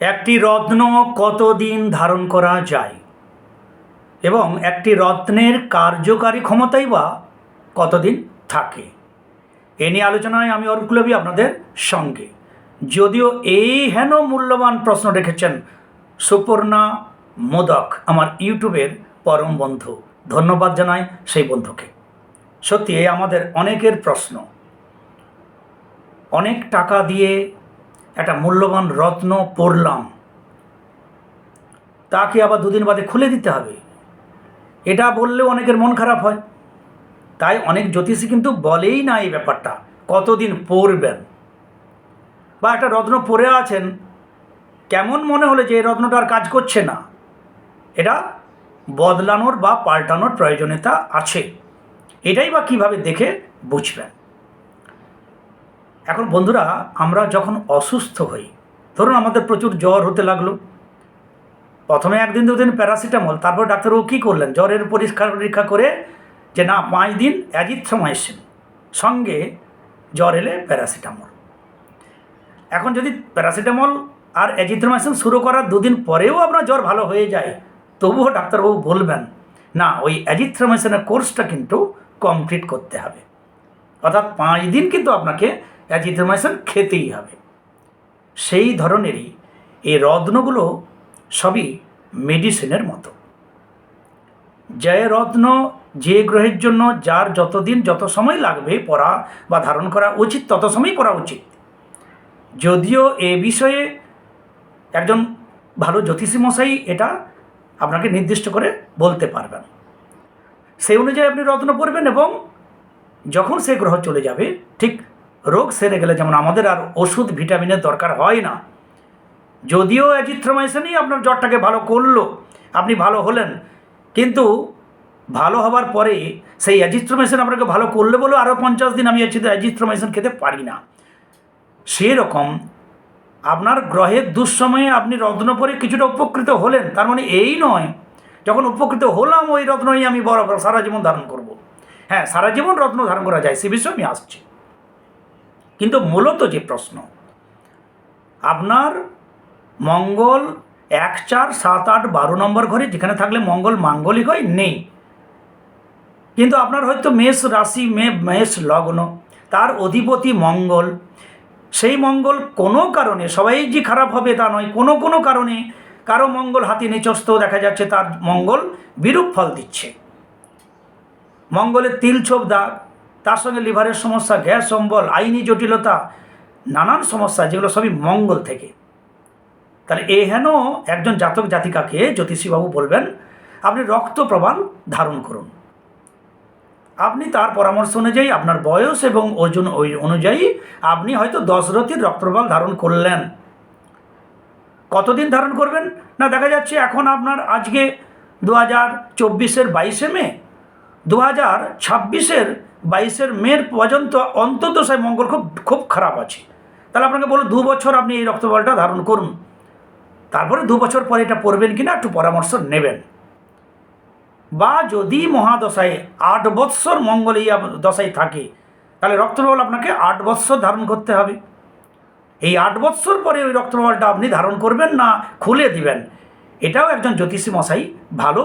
একটি রত্ন কতদিন ধারণ করা যায়? এবং একটি রত্নের কার্যকারী ক্ষমতাই বা কতদিন থাকে? এ নিয়ে আলোচনায় আমি অরুকুলবি আপনাদের সঙ্গে। যদিও এই হেন মূল্যবান প্রশ্ন রেখেছেন সুপর্ণা মোদক, আমার ইউটিউবের পরম বন্ধু। ধন্যবাদ জানাই সেই বন্ধুকে। সত্যি আমাদের অনেকের প্রশ্ন। অনেক টাকা দিয়ে একটা মূল্যবান রত্ন পড়লাম তাকে আবার দুদিন বাদে খুলে দিতে হবে। এটা বললেও অনেকের মন খারাপ হয়। তাই অনেক জ্যোতিষী কিন্তু বলেই না এই ব্যাপারটা, কতদিন পড়বেন বা একটা রত্ন পরে আছেন, কেমন মনে হলে যে এই রত্নটা আর কাজ করছে না? এটা বদলানোর বা পাল্টানোর প্রয়োজনীয়তা আছে। এটাই বা কীভাবে দেখে বুঝবেন? এখন বন্ধুরা, আমরা যখন অসুস্থ হই, ধরুন আমাদের প্রচুর জ্বর হতে লাগল। প্রথমে একদিন, দুদিন প্যারাসিটামল, তারপর ডাক্তারবাবু কী করলেন? জ্বরের পরীক্ষা পরীক্ষা করে যে, না পাঁচ দিন অ্যাজিথ্রোমাইসিন সঙ্গে জ্বর এলে প্যারাসিটামল। এখন যদি প্যারাসিটামল আর অ্যাজিথ্রোমাইসিন শুরু করার দুদিন পরেও আপনার জ্বর ভালো হয়ে যায়, তবুও ডাক্তারবাবু বলবেন, না, ওই অ্যাজিথ্রোমাইসিনের কোর্সটা কিন্তু কমপ্লিট করতে হবে। অর্থাৎ পাঁচ দিন কিন্তু আপনাকে অ্যাজিথ্রোমাইসিন খেতেই হবে। সেই ধরনেরই এই রত্নগুলো সবই মেডিসিনের মতো। যে রত্ন যে গ্রহের জন্য যার যতদিন যত সময় লাগবে পড়া বা ধারণ করা উচিত, তত সময় পড়া উচিত। যদিও এ বিষয়ে একজন ভালো জ্যোতিষী মশাই এটা আপনাকে নির্দিষ্ট করে বলতে পারবেন। সেই অনুযায়ী আপনি রত্ন পড়বেন এবং যখন সে গ্রহ চলে যাবে, ঠিক রোগ সেরে গেলে যেমন আমাদের আর ওষুধ, ভিটামিনের দরকার হয় না। যদিও অ্যাজিথ্রোমাইসিনই আপনার জ্বরটাকে ভালো করল, আপনি ভালো হলেন, কিন্তু ভালো হবার পরে সেই অ্যাজিথ্রোমাইসিন আপনাকে ভালো করলে বলেও আরও পঞ্চাশ দিন আমি অ্যাজিথ্রোমাইসিন খেতে পারি না। সেরকম আপনার গ্রহের দুঃসময়ে আপনি রত্ন পরে কিছুটা উপকৃত হলেন, তার মানে এই নয়, যখন উপকৃত হলাম ওই রত্নই আমি বড় সারা জীবন ধারণ করব। হ্যাঁ সারা জীবন রত্ন ধারণ করা যায়, সে বিষয়ে আমি আসছি। কিন্তু মূলত যে প্রশ্ন, আপনার মঙ্গল এক চার সাত আট বারো নম্বর ঘরে যেখানে থাকলে মঙ্গল মাঙ্গলিক হয়, নেই। কিন্তু আপনার হয়তো মেষ রাশি, মে, মেষ লগ্ন, তার অধিপতি মঙ্গল। সেই মঙ্গল কোনো কারণে, সবাই যে খারাপ হবে তা নয়, কোনো কোনো কারণে কারও মঙ্গল হাতি নিচস্ত দেখা যাচ্ছে, তার মঙ্গল বিরূপ ফল দিচ্ছে। মঙ্গলের তিল ছোপ দাগ তার সঙ্গে লিভারের সমস্যা, গ্যাস, অম্বল, আইনি জটিলতা, নানান সমস্যা, যেগুলো সবই মঙ্গল থেকে। তাহলে এ হেন একজন জাতক জাতিকাকে জ্যোতিষীবাবু বলবেন, আপনি রক্ত প্রবাল ধারণ করুন। আপনি তার পরামর্শ অনুযায়ী, আপনার বয়স এবং ওজন ওই অনুযায়ী আপনি হয়তো দশ রতির রক্তপ্রবাল ধারণ করলেন। কতদিন ধারণ করবেন? না, দেখা যাচ্ছে এখন আপনার আজকে দু হাজার চব্বিশের বাইশে মে দু হাজার ছাব্বিশের বাইশের মের পর্যন্ত অন্তত সেই মঙ্গল খুব খুব খারাপ আছে। তাহলে আপনাকে বলো দু বছর আপনি এই রক্তবলটা ধারণ করুন। তারপরে দু বছর পরে এটা পড়বেন কি না একটু পরামর্শ নেবেন। বা যদি মহাদশায় আট বৎসর মঙ্গল এই দশায় থাকে, তাহলে রক্তপ্রবাল আপনাকে আট বৎসর ধারণ করতে হবে। এই আট বৎসর পরে ওই রক্তপ্রবালটা আপনি ধারণ করবেন না, খুলে দিবেন। এটাও একজন জ্যোতিষী মশাই ভালো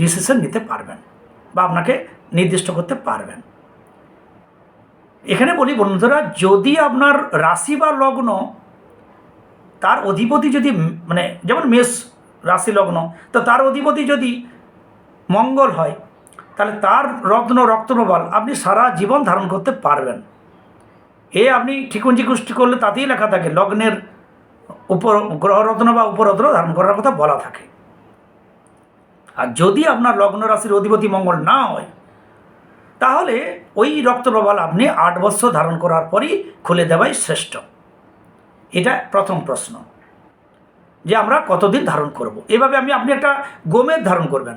ডিসিশন নিতে পারবেন। বা আপনাকে নির্দিষ্ট করতে পারবেন। এখানে বলি বন্ধুরা, যদি আপনার রাশি বা লগ্ন তার অধিপতি যদি মানে যেমন মেষ রাশি লগ্ন, তো তার অধিপতি যদি মঙ্গল হয়, তাহলে তার রত্ন, রক্তপ্রবাল আপনি সারা জীবন ধারণ করতে পারবেন। এ আপনি ঠিকুঞ্জি কুষ্টি করলে তাতেই লেখা থাকে, লগ্নের উপর গ্রহরত্ন বা উপরত্ন ধারণ করার কথা বলা থাকে। যদি আপনার লগ্ন রাশির অধিপতি মঙ্গল না হয়, তাহলে ওই রক্তপ্রবাল আপনি আট বছর ধারণ করার পরই খুলে দেওয়াই শ্রেষ্ঠ। এটা প্রথম প্রশ্ন, যে আমরা কতদিন ধারণ করব। এভাবে আমি, আপনি একটা গোমেদ ধারণ করবেন।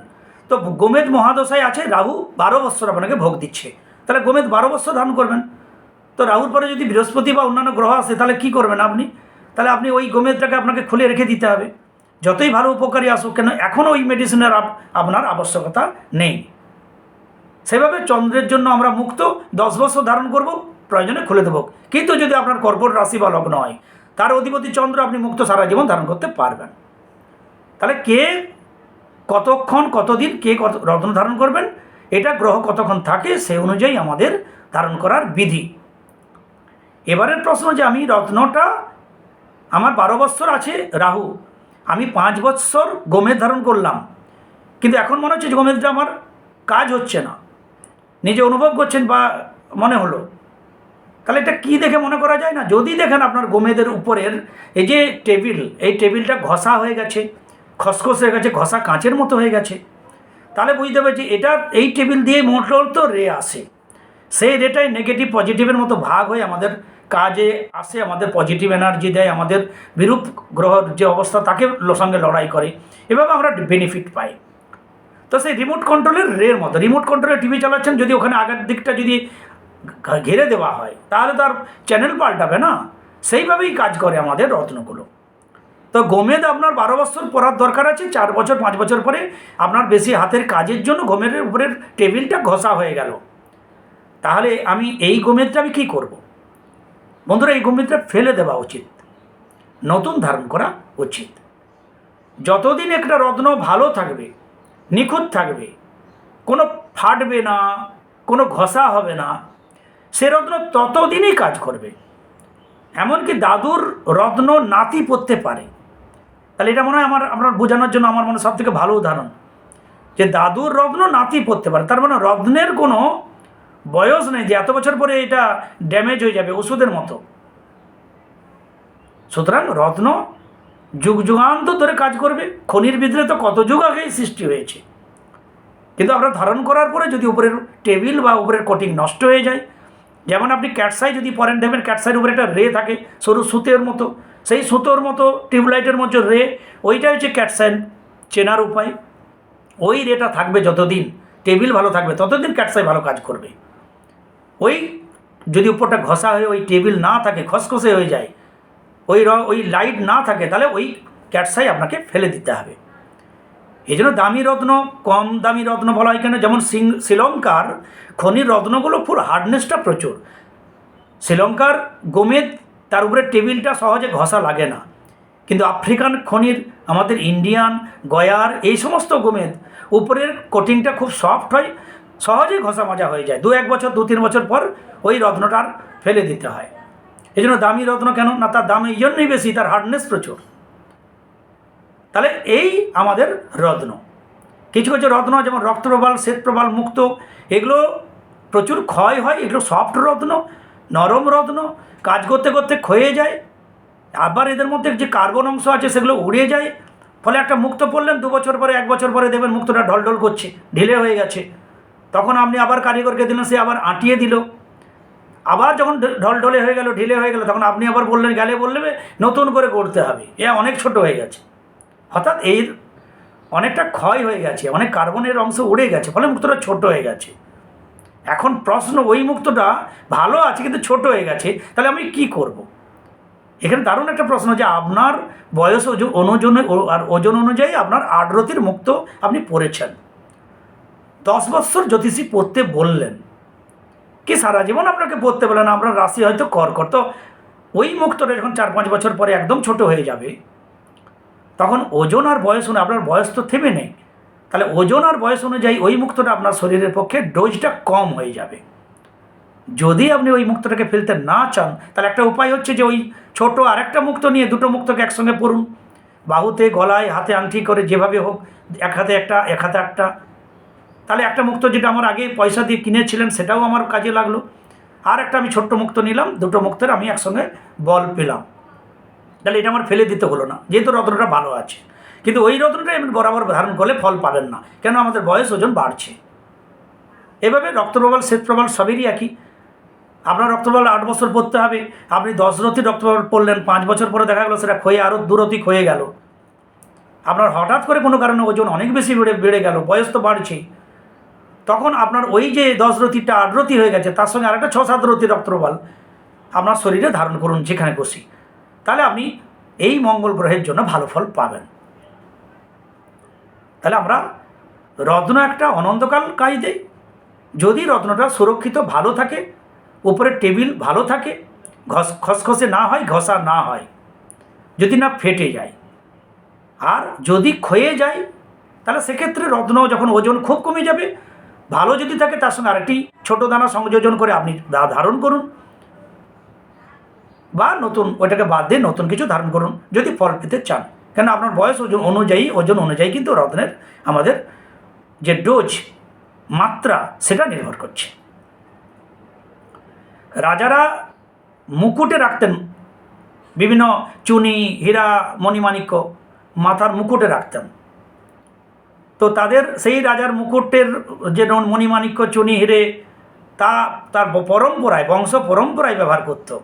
তো গোমেদ মহাদশায় আছে, রাহু বারো বছর আপনাকে ভোগ দিচ্ছে। তাহলে গোমেদ বারো বছর ধারণ করবেন। তো রাহুর পরে যদি বৃহস্পতি বা অন্যান্য গ্রহ আসে, তাহলে কী করবেন আপনি? তাহলে আপনি ওই গোমেদটাকে আপনাকে খুলে রেখে দিতে হবে। যতই ভালো উপকারী আসুক কেন এখনও ওই মেডিসিনের আপনার আবশ্যকতা নেই। সেভাবে চন্দ্রের জন্য আমরা মুক্ত, দশ বছর ধারণ করব, প্রয়োজনে খুলে দেবো। কিন্তু যদি আপনার কর্কট রাশি বা লগ্ন হয় তার অধিপতি চন্দ্র আপনি মুক্ত সারা জীবন ধারণ করতে পারবেন। তাহলে কে কতক্ষণ, কতদিন, কে কত, রত্ন ধারণ করবেন? এটা গ্রহ কতক্ষণ থাকে সেই অনুযায়ী আমাদের ধারণ করার বিধি। এবারের প্রশ্ন যে আমি রত্নটা, আমার বারো বৎসর আছে, রাহু আমি পাঁচ বৎসর গোমেদ ধারণ করলাম। কিন্তু এখন মনে হচ্ছে যে গোমেদটা আমার কাজ হচ্ছে না। নিজে অনুভব করছেন বা মনে হলো। তাহলে এটা কী দেখে মনে করা যায় না? যদি দেখেন আপনার গোমেদের উপরের এই যে টেবিল, এই টেবিলটা ঘষা হয়ে গেছে, খসখস হয়ে গেছে, ঘষা কাঁচের মতো হয়ে গেছে, তাহলে বুঝতে হবে যে এটা এই টেবিল দিয়ে মোটর তো রে আসে সেই রেটাই নেগেটিভ পজিটিভের মতো ভাগ হয়ে আমাদের কাজে আসে, আমাদের পজিটিভ এনার্জি দেয়, আমাদের বিরূপ গ্রহর যে অবস্থা, তাকে সঙ্গে লড়াই করে। এভাবে আমরা বেনিফিট পাই। তো সেই রিমোট কন্ট্রোলের রের মতো রিমোট কন্ট্রোলে টিভি চালাচ্ছেন, যদি ওখানে আগের দিকটা যদি ঘিরে দেওয়া হয়, তাহলে তো আর চ্যানেল পাল্টাবে না। সেইভাবেই কাজ করে আমাদের রত্নগুলো। তো গোমেদ আপনার বারো বছর পরার দরকার আছে, চার বছর, পাঁচ বছর পরে আপনার বেশি হাতের কাজের জন্য গোমেদের উপরের টেবিলটা ঘষা হয়ে গেল। তাহলে আমি এই গোমেদটা আমি কী করব? বন্ধুরা, এই গোমেদটা ফেলে দেওয়া উচিত। নতুন ধারণ করা উচিত। যতদিন একটা রত্ন ভালো থাকবে, নিখুঁত থাকবে, কোনো ফাটবে না, কোনো ঘষা হবে না, সে রত্ন ততদিনই কাজ করবে। এমনকি দাদুর রত্ন নাতি পড়তে পারে। তাহলে এটা মনে হয় আমার আপনার বোঝানোর জন্য আমার মনে সব থেকে ভালো উদাহরণ। যে দাদুর রত্ন নাতি পড়তে পারে, তার মানে রত্নের কোনো বয়স নেই যে এত বছর পরে এটা ড্যামেজ হয়ে যাবে ওষুধের মতো। সুতরাং রত্ন যুগ যুগান্ত ধরে কাজ করবে, খনির ভিতরে তো কত যুগ আগেই সৃষ্টি হয়েছে। কিন্তু আমরা ধারণ করার পরে যদি উপরের টেবিল বা উপরের কোটিং নষ্ট হয়ে যায়, যেমন আপনি ক্যাটসাই যদি পরেন, দেখবেন ক্যাটসাইয়ের উপরে একটা রে থাকে, সরু সুতের মতো। সেই সুতোর মতো টিউবলাইটের মতো রে ওইটাই হচ্ছে ক্যাটসাইন চেনার উপায়। ওই রেটা থাকবে যতদিন টেবিল ভালো থাকবে, ততদিন ক্যাটসাই ভালো কাজ করবে। ওই যদি উপরটা ঘষা হয়ে ওই টেবিল না থাকে, খসখসে হয়ে যায়, ওই র, ওই লাইট না থাকে, তাহলে ওই ক্যাটসাই আপনাকে ফেলে দিতে হবে। এই জন্য দামি রত্ন, কম দামি রত্ন বলা হয় কেন? যেমন শ্রীলঙ্কার খনির রত্নগুলো পুরো হার্ডনেসটা প্রচুর। শ্রীলঙ্কার গোমেদ, তার উপরে টেবিলটা সহজে ঘষা লাগে না। কিন্তু আফ্রিকান খনির, আমাদের ইন্ডিয়ান, গয়ার, এই সমস্ত গোমেদ, উপরের কোটিংটা খুব সফট হয় সহজেই ঘষা মাজা হয়ে যায়। দু এক বছর, দু তিন বছর পর ওই রত্নটার ফেলে দিতে হয়। এই জন্য দামি রত্ন কেন? না, তার দাম এই জন্যই বেশি, তার হার্ডনেস প্রচুর। তাহলে এই আমাদের রত্ন। কিছু কিছু রত্ন, যেমন রক্তপ্রবাল, শ্বেতপ্রবাল, মুক্ত, এগুলো প্রচুর ক্ষয় হয়। এগুলো সফট রত্ন, নরম রত্ন, কাজ করতে করতে ক্ষয়ে যায়। আবার এদের মধ্যে যে কার্বন অংশ আছে, সেগুলো উড়ে যায়। ফলে একটা মুক্ত পড়লেন, দু বছর পরে, এক বছর পরে দেখবেন মুক্তটা ঢলঢল করছে, ঢিলে হয়ে গেছে। তখন আপনি আবার কারিগরকে দিলেন, সে আবার আঁটিয়ে দিল। আবার যখন ঢলঢলে হয়ে গেল, ঢিলে হয়ে গেল, তখন আপনি আবার বললেন, গেলে বললে নতুন করে করতে হবে। এ অনেক ছোট হয়ে গেছে। অর্থাৎ এর অনেকটা ক্ষয় হয়ে গেছে, অনেক কার্বনের অংশ উড়ে গেছে, ফলে মুক্তটা ছোট হয়ে গেছে। এখন প্রশ্ন, ওই মুক্তটা ভালো আছে কিন্তু ছোট হয়ে গেছে, তাহলে আমি কি করব। এখানে দারুণ একটা প্রশ্ন যে আপনার বয়স ওজন, অনুজনে আর ওজন অনুযায়ী আপনার আড্রতির মুক্ত আপনি পড়েছেন। দশ বৎসর জ্যোতিষী পড়তে বললেন, কি সারা জীবন আপনাকে পড়তে বলেন আপনার রাশি হয়তো কর তো ওই মুক্তটা যখন চার পাঁচ বছর পরে একদম ছোট হয়ে যাবে, তখন ওজন আর বয়স অনু আপনার বয়স তো থেমে নেই, তাহলে ওজন আর বয়স অনুযায়ী ওই মুক্তটা আপনার শরীরের পক্ষে ডোজটা কম হয়ে যাবে। যদি আপনি ওই মুক্তটাকে ফেলতে না চান, তাহলে একটা উপায় হচ্ছে যে ওই ছোট আরেকটা মুক্ত নিয়ে দুটো মুক্তকে একসঙ্গে পড়ুন। বাহুতে, গলায়, হাতে, আংটি করে যেভাবে হোক, এক হাতে একটা, এক হাতে একটা তাহলে একটা মুক্ত যেটা আমার আগে পয়সা দিয়ে কিনেছিলেন সেটাও আমার কাজে লাগল। আর একটা আমি ছোট্ট মুক্ত নিলাম, দুটো মুক্তের আমি একসঙ্গে বল পেলাম। তাহলে এটা আমার ফেলে দিতে হলো না, যেহেতু রত্নটা ভালো আছে। কিন্তু ওই রত্নটাই আপনি বরাবর ধারণ করলে ফল পাবেন না, কেন আমাদের বয়স ওজন বাড়ছে। এভাবে রক্তপ্রবাল, শ্বেতপ্রবাল সবেরই একই। আপনার রক্তপ্রবাল আট বছর পড়তে হবে, আপনি দশ রতি রক্তপ্রবাল পড়লেন, পাঁচ বছর পরে দেখা গেলো সেটা ক্ষয়ে আরও দুরতি ক্ষয়ে গেল। আপনার হঠাৎ করে কোনো কারণে ওজন অনেক বেশি বেড়ে বেড়ে গেল, বয়স তো বাড়ছেই। তখন আপনার ওই যে দশ রতিটা, আট রতি হয়ে গেছে, তার সঙ্গে আরেকটা ছ সাত রতি রক্তপ্রবাল আপনার শরীরে ধারণ করুন যেখানে বসি তাহলে আপনি এই মঙ্গল গ্রহের জন্য ভালো ফল পাবেন। তাহলে আমরা রত্ন একটা অনন্তকাল কাজ দেয় যদি রত্নটা সুরক্ষিত ভালো থাকে উপরের টেবিল ভালো থাকে, ঘস, খসখসে না হয়, ঘষা না হয়, যদি না ফেটে যায়। আর যদি ক্ষয়ে যায়, তাহলে সেক্ষেত্রে রত্ন যখন ওজন খুব কমে যাবে ভালো যদি থাকে তার সঙ্গে আরেকটি ছোটো দানা সংযোজন করে আপনি ধারণ করুন। বা নতুন ওইটাকে বাদ দিয়ে নতুন কিছু ধারণ করুন, যদি ফল পেতে চান। কেন আপনার বয়স ওজন অনুযায়ী ওজন অনুযায়ী কিন্তু রত্নের আমাদের যে ডোজ মাত্রা, সেটা নির্ভর করছে। রাজারা মুকুটে রাখতেন বিভিন্ন চুনি, হীরা, মণিমাণিক্য, মাথার মুকুটে রাখতেন। তো তাদের সেই রাজার মুকুটের যে মণিমাণিক্য চুনি হিরে তা তার পরম্পরায়, বংশ পরম্পরায় ব্যবহার করতো।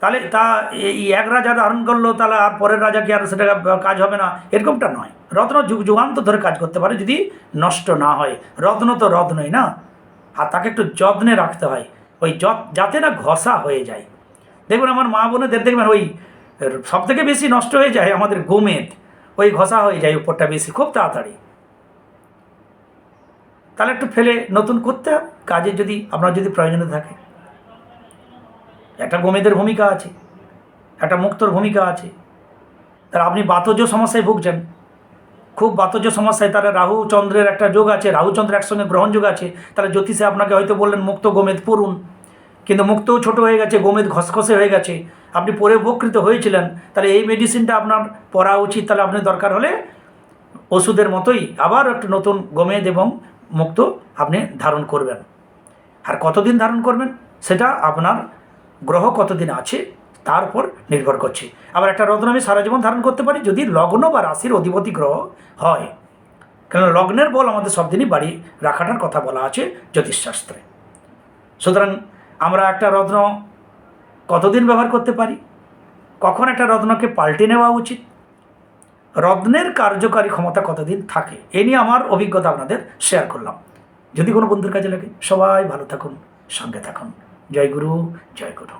তাহলে তা এই এক রাজা ধারণ করল, তাহলে আর পরের রাজা কি আর সেটা কাজ হবে না? এরকমটা নয়। রত্ন যুগ যুগান্ত ধরে কাজ করতে পারে, যদি নষ্ট না হয়। রত্ন তো রত্নই না। আর তাকে একটু যত্নে রাখতে হয়। ওই যত, যাতে না ঘষা হয়ে যায়। দেখবেন আমার মা বোনেদের দেখবেন ওই সব থেকে বেশি নষ্ট হয়ে যায় আমাদের গোমেদ। ওই ঘষা হয়ে যায় উপরটা বেশি, খুব তাড়াতাড়ি। তাহলে একটু ফেলে নতুন করতে হবে, কাজে যদি, আপনার যদি প্রয়োজনে থাকে। একটা গোমেদের ভূমিকা আছে, একটা মুক্তর ভূমিকা আছে। তাহলে আপনি বাতজ সমস্যায় ভুগছেন। খুব বাতজ সমস্যায়, তাহলে রাহু চন্দ্রের একটা যোগ আছে, রাহু চন্দ্রের একসঙ্গে গ্রহণ যোগ আছে। তাহলে জ্যোতিষে আপনাকে হয়তো বললেন মুক্ত গোমেদ পড়ুন। কিন্তু মুক্তও ছোট হয়ে গেছে, গোমেদ ঘসঘসে হয়ে গেছে। আপনি পরে উপকৃত হয়েছিলেন, তাহলে এই মেডিসিনটা আপনার পড়া উচিত, তাহলে আপনি দরকার হলে ওষুধের মতোই আবার একটা নতুন গোমেদ এবং মুক্ত আপনি ধারণ করবেন। আর কতদিন ধারণ করবেন? সেটা আপনার গ্রহ কতদিন আছে, তার উপর নির্ভর করছে। আবার একটা রত্ন আমি সারা জীবন ধারণ করতে পারি, যদি লগ্ন বা রাশির অধিপতি গ্রহ হয়। কেন লগ্নের বল আমাদের সব দিনই বাড়ি রাখাটার কথা বলা আছে জ্যোতিষশাস্ত্রে। সুতরাং আমরা একটা রত্ন কতদিন ব্যবহার করতে পারি? কখন একটা রত্নকে পাল্টে নেওয়া উচিত? রত্নের কার্যকারী ক্ষমতা কতদিন থাকে? এ নিয়ে আমার অভিজ্ঞতা আপনাদের শেয়ার করলাম। যদি কোনো বন্ধুর কাজে লাগে, সবাই ভালো থাকুন, সঙ্গে থাকুন। জয় গুরু জয় গুরু